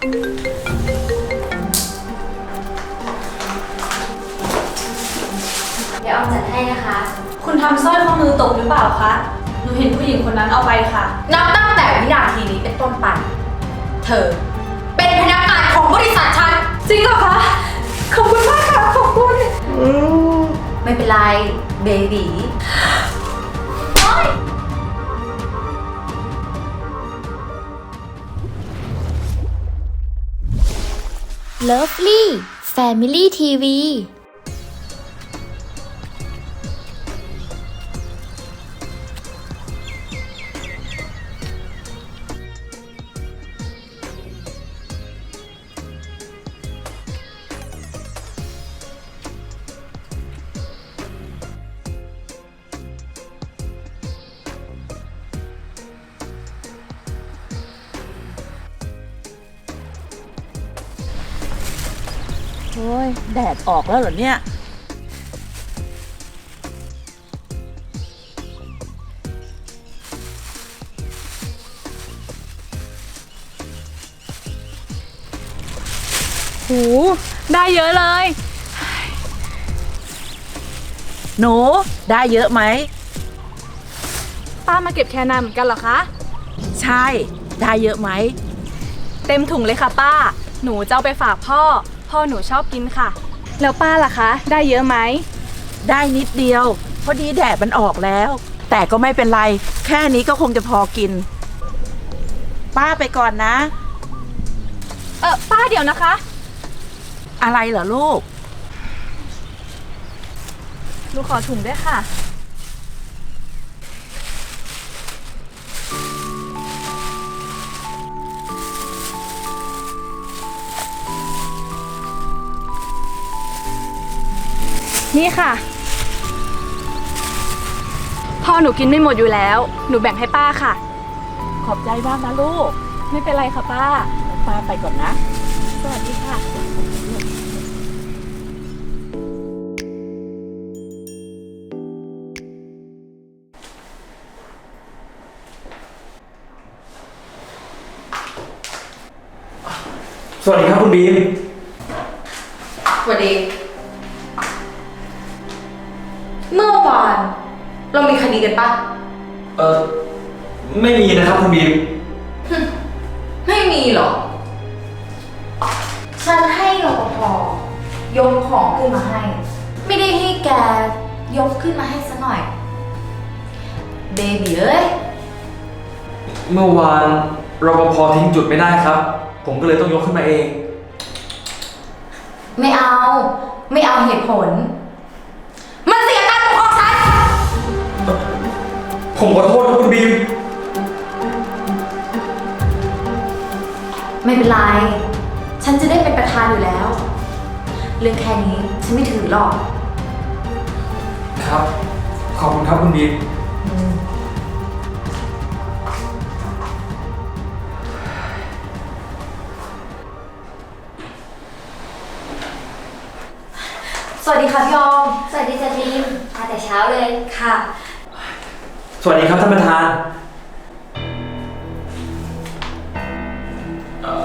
เดี๋ยวออมจัดให้นะคะ คุณทำสร้อยข้อมือตกหรือเปล่าคะ หนูเห็นผู้หญิงคนนั้นเอาไปค่ะ นับตั้งแต่วินาทีนี้เป็นต้นไป เธอ เป็นพนักงานของบริษัทฉัน จริงเหรอคะ ขอบคุณมากค่ะ ขอบคุณ ไม่เป็นไร เบบี Lovely. Family TV โอ้ยแดดออกแล้วเหรอเนี่ย หู ได้เยอะเลย หนูได้เยอะไหม ป้ามาเก็บแคนาเหมือนกันเหรอคะ ใช่ ได้เยอะไหม เต็มถุงเลยค่ะป้า หนูจะเอาไปฝากพ่อ พ่อหนูชอบกินค่ะ แล้วป้าล่ะคะ ได้เยอะไหม ได้นิดเดียว พอดีแดดมันออกแล้ว แต่ก็ไม่เป็นไร แค่นี้ก็คงจะพอกิน ป้าไปก่อนนะ เออป้าเดี๋ยวนะคะ อะไรเหรอลูก หนูขอถุงด้วยค่ะ นี่ค่ะ พ่อหนูกินไม่หมดอยู่แล้ว หนูแบ่งให้ป้าค่ะ ขอบใจมากนะลูก ไม่เป็นไรค่ะป้า ป้าไปก่อนนะ สวัสดีค่ะ สวัสดีครับคุณบีม ไม่มีนะครับคุณบีมไม่มีหรอก ฉันให้รปภยกของขึ้นมาให้ ไม่ได้ให้แกยกขึ้นมาให้ซะหน่อย เบบีเอ้ย เมื่อวานรปภทิ้งจุดไม่ได้ครับ ผมก็เลยต้องยกขึ้นมาเอง ไม่เอา ไม่เอาเหตุผล มันเสียการปกครองฉัน ผมขอโทษครับคุณบีม ไม่เป็นไร ฉันจะได้เป็นประธานอยู่แล้ว เรื่องแค่นี้ฉันไม่ถือหรอก ครับ ขอบคุณครับคุณบีมสวัสดีค่ะพี่ออม สวัสดีจ้ะบีมมาแต่เช้าเลย ค่ะ สวัสดีครับท่านประธาน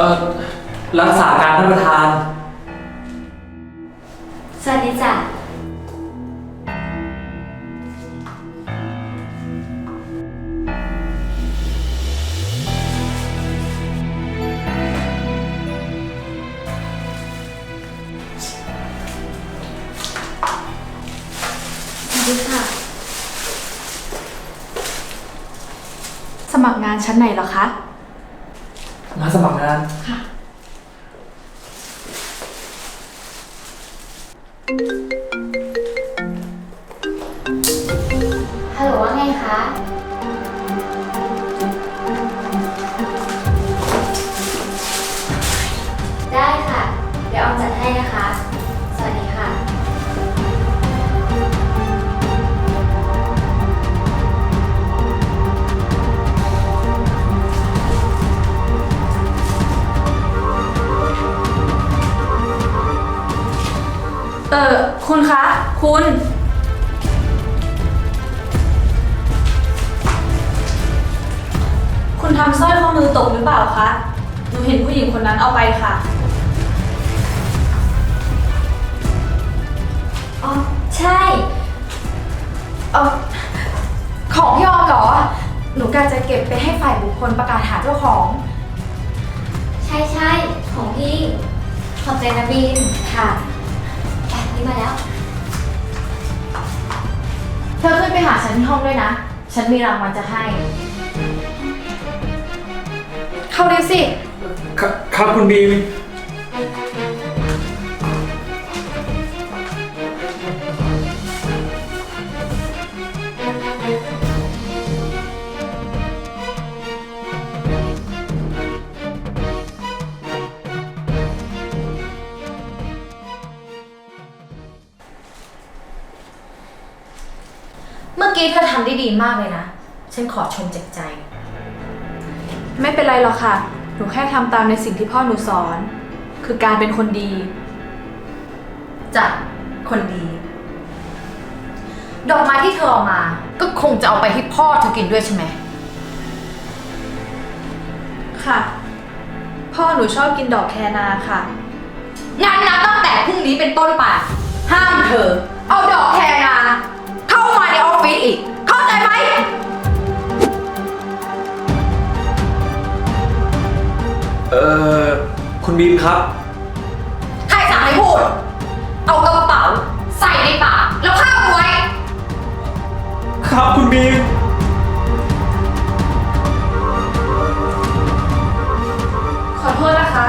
เอ่อรักษาการท่านประธาน สวัสดีจ้ะ สวัสดีค่ะ สมัครงานชั้นไหนเหรอคะ มาสมัค คะคุณ คุณทำสร้อยข้อมือตกหรือเปล่าคะ หนูเห็นผู้หญิงคนนั้นเอาไปค่ะ อ๋อ ใช่เออของพี่ออมเหรอ หนูกะจะเก็บไปให้ฝ่ายบุคคลประกาศหาเจ้าของ ใช่ใช่ของพี่ ขอบใจนะบีมค่ะแอบนี่มาแล้ว เธอขึ้นไปหาฉันที่ห้องด้วยนะ ฉันมีรางวัลจะให้ เข้าเร็วสิ ครับครับคุณบีม กี้เธอทำได้ดีมากเลยนะ ฉันขอชมจากใจ ไม่เป็นไรหรอกค่ะ หนูแค่ทำตามในสิ่งที่พ่อหนูสอน คือการเป็นคนดีจัดคนดี ดอกไม้ที่เธอเอามา ก็คงจะเอาไปให้พ่อเธอกินด้วยใช่ไหม ค่ะ พ่อหนูชอบกินดอกแคนาค่ะ งานนับตั้งแต่พรุ่งนี้เป็นต้นไปห้ามเธอ เอาดอกแคนาเข้า เข้าใจไหมเอ่อคุณบีมครับ ใครสั่งให้พูด เอากระเป๋า ใส่ในปากแล้วข้ามไว้ ครับคุณบีม ขอโทษนะคะ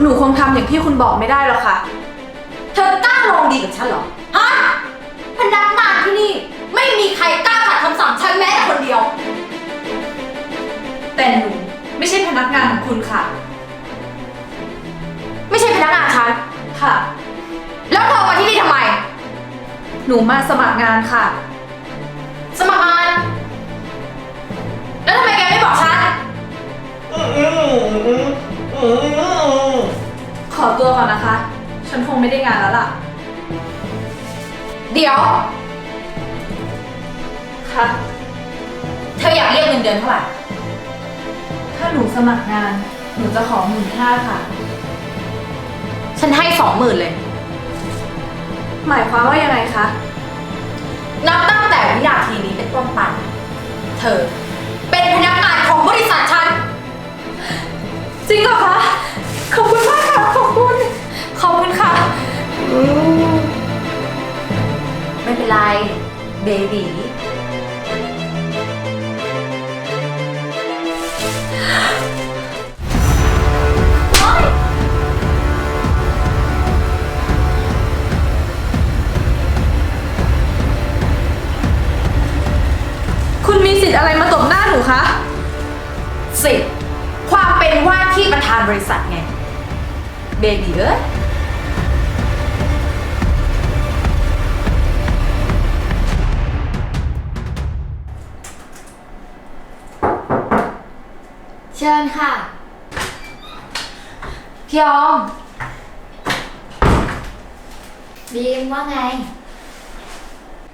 หนูคงทำอย่างที่คุณบอกไม่ได้หรอกค่ะ เธอกล้าลองดีกับฉันเหรอ ฮะ พนักงานที่นี่ ไม่มีใครกล้าขัดคำสั่งฉันแม้แต่คนเดียว แต่หนูไม่ใช่พนักงานของคุณค่ะ ไม่ใช่พนักงานฉัน ค่ะ แล้วเธอมาที่นี่ทำไม หนูมาสมัครงานค่ะ สมัครงาน แล้วทำไมแกไม่บอกฉัน ขอตัวก่อนนะคะ ฉันคงไม่ได้งานแล้วล่ะ เดี๋ยว ค่ะเธออยากเรียกเงินเดือนเท่าไหร่ ถ้าหนูสมัครงาน หนูจะขอหมื่นห้าค่ะ ฉันให้สองหมื่นเลย หมายความว่ายังไงคะ นับตั้งแต่วินาทีนี้เป็นต้นไปเธอ เป็นพนักงานของบริษัทฉัน จริงเหรอคะ ขอบคุณมากค่ะ ขอบคุณ ขอบคุณค่ะ ไม่เป็นไร เบบี มาตบหน้าหนูคะสิความเป็นว่าที่ประธานบริษัทไง เบบีเอ้ยเชิญค่ะ พี่ออมบีมว่าไง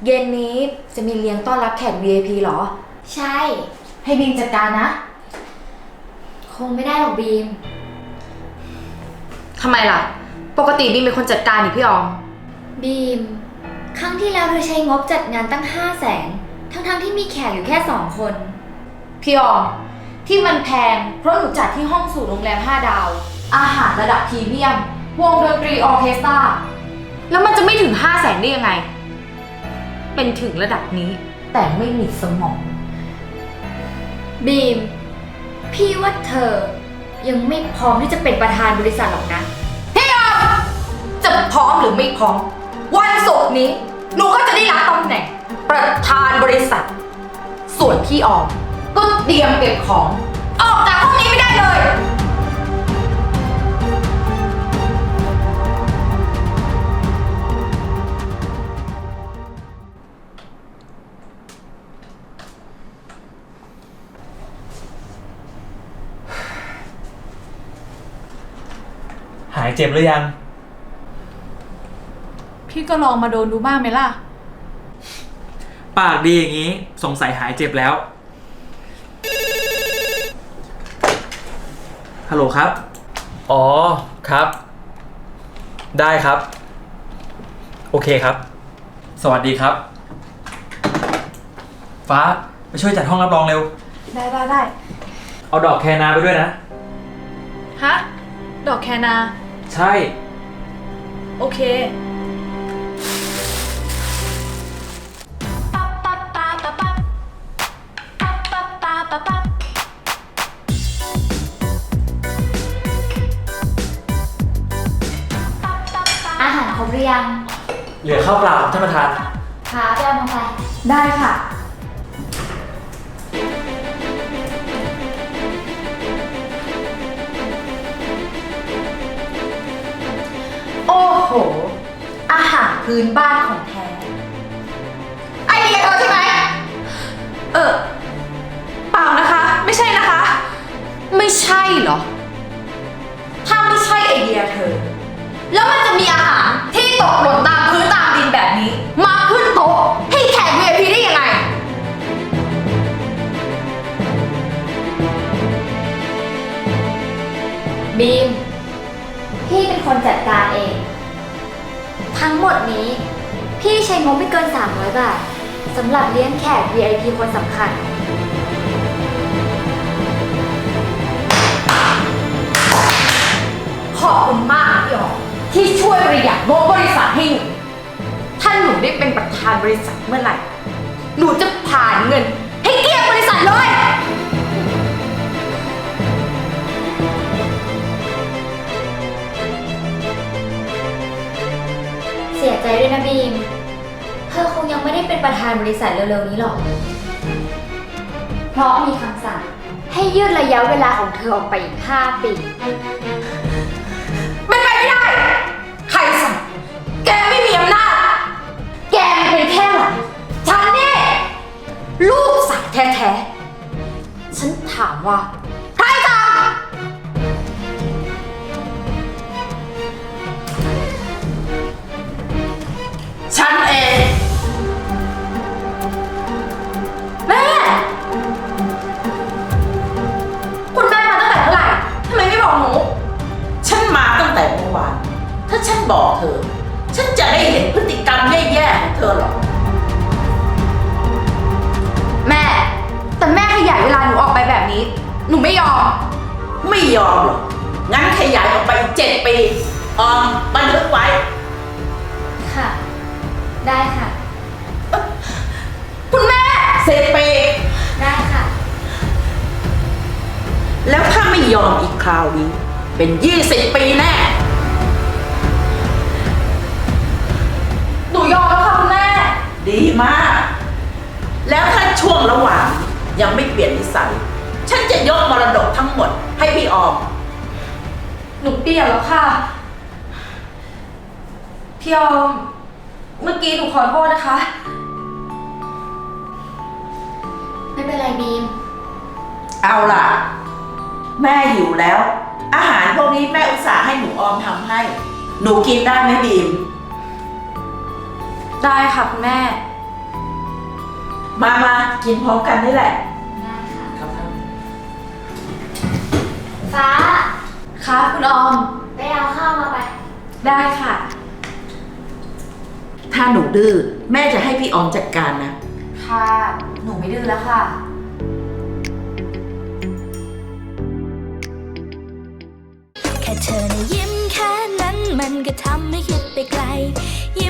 เย็นนี้จะมีเลี้ยงต้อนรับแขก VIP เหรอ ใช่ ให้บินจัดการนะ คงไม่ได้หรอกบีม ทำไมล่ะ ปกติบินเป็นคนจัดการนี่พี่ออม บีม ครั้งที่แล้วเธอใช้งบจัดงานตั้ง5 0 0แสนทั้งๆที่มีแขกอยู่แค่2คน พี่ออม ที่มันแพง เพราะหนูจัดที่ห้องสูตรโรงแรม 5 ดาว อาหารระดับพรีเมียม วงดนตรีออร์เคสตรา แล้วมันจะไม่ถึง 5 0 0แสนได้ยังไง เป็นถึงระดับนี้แต่ไม่มีสมอง บีม พี่ว่าเธอยังไม่พร้อมที่จะเป็นประธานบริษัทหรอกนะพี่ออมจะพร้อมหรือไม่พร้อม วันศุกร์นี้ หนูก็จะได้รับตำแหน่ง ประธานบริษัท ส่วนพี่ออมก็เตรียมเก็บของ ออกจากห้องนี้ไม่ได้เลยายเจ็บหรือยัง พี่ก็ลองมาโดนดูบ้างไหมล่ะ ปากดีอย่างนี้ สงสัยหายเจ็บแล้ว ฮัลโหลครับ อ๋อครับ ได้ครับ โอเคครับ สวัสดีครับ ฟ้าไปช่วยจัดห้องรับรองเร็ว ได้ได้ได้เอาดอกแคนาไปด้วยนะ ฮะ ดอกแคนา ใช่ โอเค อาหารครบหรือยัง เหลือข้าวเปล่าท่านประธาน พาไปเอามาไป ได้ค่ะ พื้นบ้านของแท้ ไอเดียเธอใช่ไหม เออ เปล่านะคะ ไม่ใช่นะคะ ไม่ใช่เหรอ ถ้าไม่ใช่ไอเดียเธอ แล้วมันจะมีอาหารที่ตกหล่นตามพื้นตามดินแบบนี้ มาขึ้นโต๊ะให้แขก VIP ได้ยังไง บีม พี่เป็นคนจัดการเอง ทั้งหมดนี้ พี่ใช้งบไม่เกิน 300 บาทสำหรับเลี้ยงแขก VIP คนสำคัญ ขอบคุณมากพี่อ๋อที่ช่วยประหยัดงบบริษัทให้หนูถ้าหนูได้เป็นประธานบริษัทเมื่อไหร่ หนูจะผ่านเงิน เป็นประธานบริษัทเร็วๆนี้หรอก เพราะมีคำสั่ง ให้ยืดระยะเวลาของเธอออกไปอีก 5 ปีเป็นไปไม่ได้ ใครสั่ง แกไม่มีอำนาจ แกเป็นแค่หลานฉันนี่ ลูกสาวแท้ๆ ฉันถามว่า เธอ ฉันจะได้เห็นพฤติกรรมแย่ๆของเธอหรอก แม่ แต่แม่ขยายเวลาหนูออกไปแบบนี้ หนูไม่ยอม ไม่ยอมหรอก งั้นขยายออกไปเจ็ดปีออมบันทึกไว้ ค่ะ ได้ค่ะ คุณแม่ สิบปี ได้ค่ะ แล้วถ้าไม่ยอมอีกคราวนี้ เป็นยี่สิบปีแน่ ดีมาก แล้วถ้าช่วงระหว่างยังไม่เปลี่ยนนิสัย ฉันจะยกมรดกทั้งหมดให้พี่ออม หนูเปลี่ยนแล้วค่ะ พี่ออม เมื่อกี้หนูขอโทษนะคะ ไม่เป็นไรบีม เอาล่ะ แม่หิวแล้ว อาหารพวกนี้แม่อุตส่าห์ให้หนูออมทำให้ หนูกินได้ไหมบีม ได้ค่ะคุณแม่ มามากินพร้อมกันนี่แหละได้ค่ะครับท่านฟ้า ค่ะคุณออม ไปเอาข้าวมาไป ได้ค่ะ ถ้าหนูดื้อแม่จะให้พี่ออมจัดการนะ ค่ะ หนูไม่ดื้อแล้วค่ะ แค่เธอนะยิ้มแค่นั้นมันก็ทำให้คิดไปไกล ยิ้ม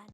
น